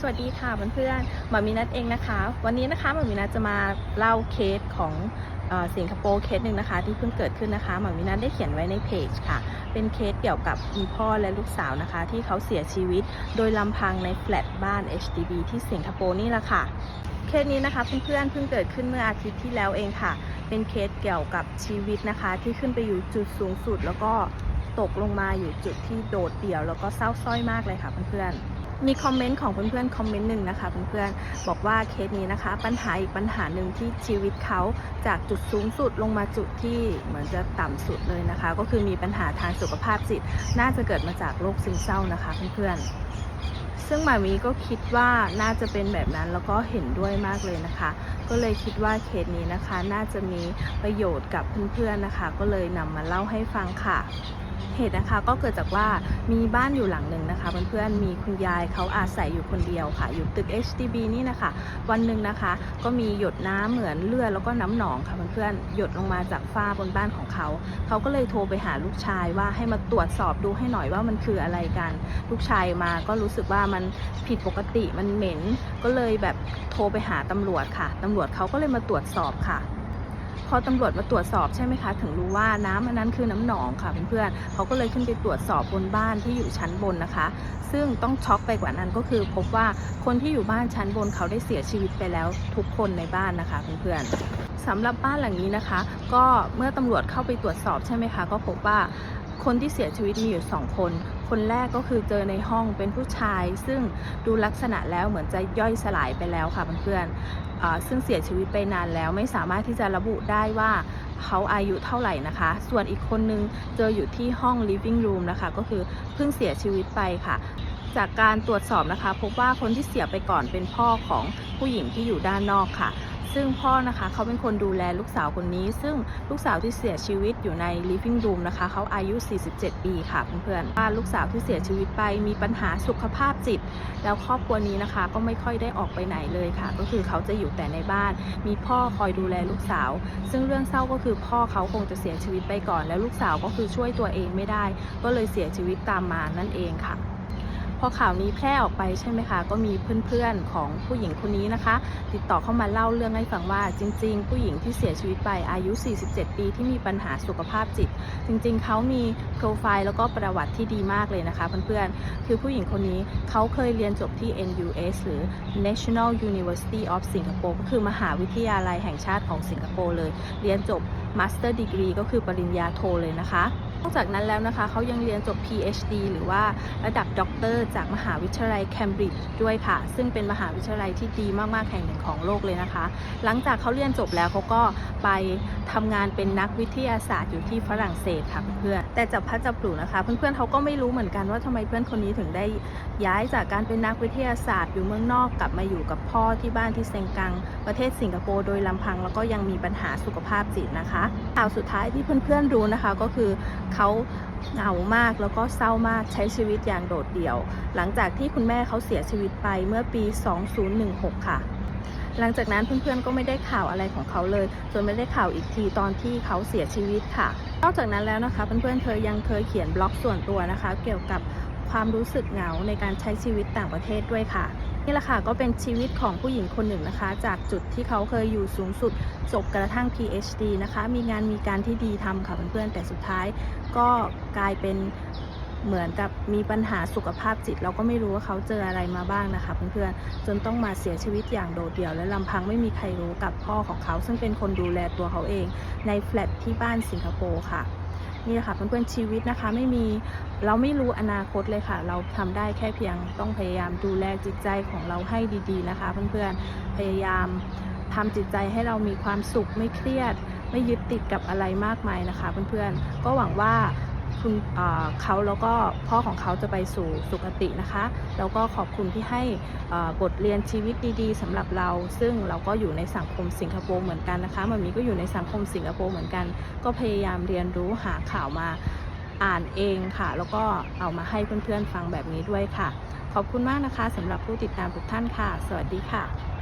สวัสดีค่ะเพื่อนๆหมามีนัทเองนะคะ วันนี้นะคะหมามีนัทจะมาเล่าเคสของออสิงคโปร์เคสหนึ่งนะคะ ที่เพิ่งเกิดขึ้นนะคะหมามีนัทได้เขียนไว้ในเพจค่ะ เป็นเคสเกี่ยวกับคุณพ่อและลูกสาวนะคะ ที่เขาเสียชีวิตโดยลำพังในแฟลตบ้าน HDB ที่สิงคโปร์นี่แหละค่ะเคสนี้นะคะเพื่อนๆเพิ่งเกิดขึ้นเมื่ออาทิตย์ที่แล้วเองค่ะ เป็นเคสเกี่ยวกับชีวิตนะคะ ที่ขึ้นไปอยู่จุดสูงสุด แล้วก็ตกลงมาอยู่จุดที่โดดเดี่ยว แล้วก็เศร้าสร้อยมากเลยค่ะเพื่อนๆ มีคอมเมนต์ของเพื่อนๆคอมเมนต์หนึ่งนะคะเพื่อนๆบอกว่าเคสนี้นะคะ ปัญหาอีกปัญหาหนึ่งที่ชีวิตเขาจากจุดสูงสุดลงมาจุดที่เหมือนจะต่ำสุดเลยนะคะ ก็คือมีปัญหาทางสุขภาพจิต น่าจะเกิดมาจากโรคซึมเศร้านะคะเพื่อนๆซึ่งหมามีก็คิดว่าน่าจะเป็นแบบนั้นแล้วก็เห็นด้วยมากเลยนะคะ ก็เลยคิดว่าเคสนี้นะคะ น่าจะมีประโยชน์กับเพื่อนๆนะคะ ก็เลยนำมาเล่าให้ฟังค่ะ เหตุนะคะก็เกิดจากว่ามีบ้านอยู่หลังหนึ่งนะคะเพื่อนๆมีคุณยายเขาอาศัยอยู่คนเดียวค่ะ อยู่ตึก HDB นี่นะคะ วันหนึ่งนะคะ ก็มีหยดน้ำเหมือนเลือดแล้วก็น้ำหนองค่ะเพื่อนๆหยดลงมาจากฝ้าบนบ้านของเขา เขาก็เลยโทรไปหาลูกชายว่าให้มาตรวจสอบดูให้หน่อยว่ามันคืออะไรกัน ลูกชายมาก็รู้สึกว่ามันผิดปกติมันเหม็น ก็เลยแบบโทรไปหาตำรวจค่ะตำรวจเขาก็เลยมาตรวจสอบค่ะ พอตำรวจมาตรวจสอบใช่ไหมคะ ถึงรู้ว่าน้ำอันนั้นคือน้ำหนองค่ะเพื่อนๆเขาก็เลยขึ้นไปตรวจสอบบนบ้านที่อยู่ชั้นบนนะคะ ซึ่งต้องช็อกไปกว่านั้นก็คือ พบว่าคนที่อยู่บ้านชั้นบนเขาได้เสียชีวิตไปแล้วทุกคนในบ้านนะคะเพื่อนๆสำหรับบ้านหลังนี้นะคะ ก็เมื่อตำรวจเข้าไปตรวจสอบใช่ไหมคะ ก็พบว่าคนที่เสียชีวิตมีอยู่สองคน คนแรกก็คือเจอในห้องเป็นผู้ชาย ซึ่งดูลักษณะแล้วเหมือนจะย่อยสลายไปแล้วค่ะเพื่อนๆอ่าซึ่งเสียชีวิตไปนานแล้วไม่สามารถที่จะระบุได้ว่าเขาอายุเท่าไหร่นะคะ ส่วนอีกคนนึงเจออยู่ที่ห้อง living room นะคะ ก็คือเพิ่งเสียชีวิตไปค่ะ จากการตรวจสอบนะคะ พบว่าคนที่เสียไปก่อนเป็นพ่อของผู้หญิงที่อยู่ด้านนอกค่ะ ซึ่งพ่อนะคะเขาเป็นคนดูแลลูกสาวคนนี้ ซึ่งลูกสาวที่เสียชีวิตอยู่ใน living room นะคะเขาอายุ 47 ปีค่ะเพื่อนๆว่าลูกสาวที่เสียชีวิตไปมีปัญหาสุขภาพจิต แล้วครอบครัวนี้นะคะก็ไม่ค่อยได้ออกไปไหนเลยค่ะ ก็คือเขาจะอยู่แต่ในบ้าน มีพ่อคอยดูแลลูกสาว ซึ่งเรื่องเศร้าก็คือพ่อเขาคงจะเสียชีวิตไปก่อน แล้วลูกสาวก็คือช่วยตัวเองไม่ได้ ก็เลยเสียชีวิตตามมานั่นเองค่ะ พอข่าวนี้แพร่ออกไปใช่ไหมคะ ก็มีเพื่อนๆของผู้หญิงคนนี้นะคะ ติดต่อเข้ามาเล่าเรื่องให้ฟังว่า จริง ๆ ผู้หญิงที่เสียชีวิตไปอายุ 47 ปีที่มีปัญหาสุขภาพจิต จริง ๆ เขามีโปรไฟล์แล้วก็ประวัติที่ดีมากเลยนะคะเพื่อนๆคือผู้หญิงคนนี้เขาเคยเรียนจบที่ NUS หรือ National University of Singapore ก็คือมหาวิทยาลัยแห่งชาติของสิงคโปร์เลย เรียนจบ Master Degree ก็คือปริญญาโทเลยนะคะ นอกจากนั้นแล้วนะคะเขายังเรียนจบ PhD หรือว่าระดับด็อกเตอร์จากมหาวิทยาลัยเคมบริดจ์ด้วยค่ะ ซึ่งเป็นมหาวิทยาลัยที่ดีมาก ๆ แห่งหนึ่งของโลกเลยนะคะ หลังจากเขาเรียนจบแล้วเขาก็ไปทำงานเป็นนักวิทยาศาสตร์อยู่ที่ฝรั่งเศสค่ะเพื่อนแต่จับพัดจับผลูนะคะ เพื่อนๆเขาก็ไม่รู้เหมือนกันว่าทำไมเพื่อนคนนี้ถึงได้ย้ายจากการเป็นนักวิทยาศาสตร์อยู่เมืองนอกกลับมาอยู่กับพ่อที่บ้านที่เซงกัง ประเทศสิงคโปร์โดยลำพังแล้วก็ยังมีปัญหาสุขภาพจิตนะคะข่าวสุดท้ายที่เพื่อนๆรู้นะคะก็คือเขาเหงามากแล้วก็เศร้ามากใช้ชีวิตอย่างโดดเดี่ยว หลังจากที่คุณแม่เขาเสียชีวิตไปเมื่อปี 2016 ค่ะ หลังจากนั้นเพื่อนๆก็ไม่ได้ข่าวอะไรของเขาเลย จนไม่ได้ข่าวอีกทีตอนที่เขาเสียชีวิตค่ะ นอกจากนั้นแล้วนะคะเพื่อนๆเธอยังเคยเขียนบล็อกส่วนตัวนะคะ เกี่ยวกับความรู้สึกเหงาในการใช้ชีวิตต่างประเทศด้วยค่ะ นี่แหละค่ะก็เป็นชีวิตของผู้หญิงคนหนึ่งนะคะ จากจุดที่เขาเคยอยู่สูงสุดจบกระทั่ง PhD นะคะ มีงานมีการที่ดีทำค่ะเพื่อนๆแต่สุดท้ายก็กลายเป็นเหมือนกับมีปัญหาสุขภาพจิต เราก็ไม่รู้ว่าเขาเจออะไรมาบ้างนะคะเพื่อนๆจนต้องมาเสียชีวิตอย่างโดดเดี่ยว และลำพังไม่มีใครรู้กับพ่อของเขา ซึ่งเป็นคนดูแลตัวเขาเองในแฟลตที่บ้านสิงคโปร์ค่ะ นี่ค่ะเพื่อนๆชีวิตนะคะ ไม่มีเราไม่รู้อนาคตเลยค่ะ เราทำได้แค่เพียงต้องพยายามดูแลจิตใจของเราให้ดีๆนะคะ เพื่อนๆพยายามทำจิตใจให้เรามีความสุขไม่เครียด ไม่ยึดติดกับอะไรมากมายนะคะ เพื่อนๆก็หวังว่า คุณเขาแล้วก็พ่อของเขาจะไปสู่สุคตินะคะ แล้วก็ขอบคุณที่ให้บทเรียนชีวิตดีๆสำหรับเรา ซึ่งเราก็อยู่ในสังคมสิงคโปร์เหมือนกันนะคะมันมีก็อยู่ในสังคมสิงคโปร์เหมือนกัน ก็พยายามเรียนรู้หาข่าวมาอ่านเองค่ะ แล้วก็เอามาให้เพื่อนๆฟังแบบนี้ด้วยค่ะ ขอบคุณมากนะคะสำหรับผู้ติดตามทุกท่านค่ะ สวัสดีค่ะ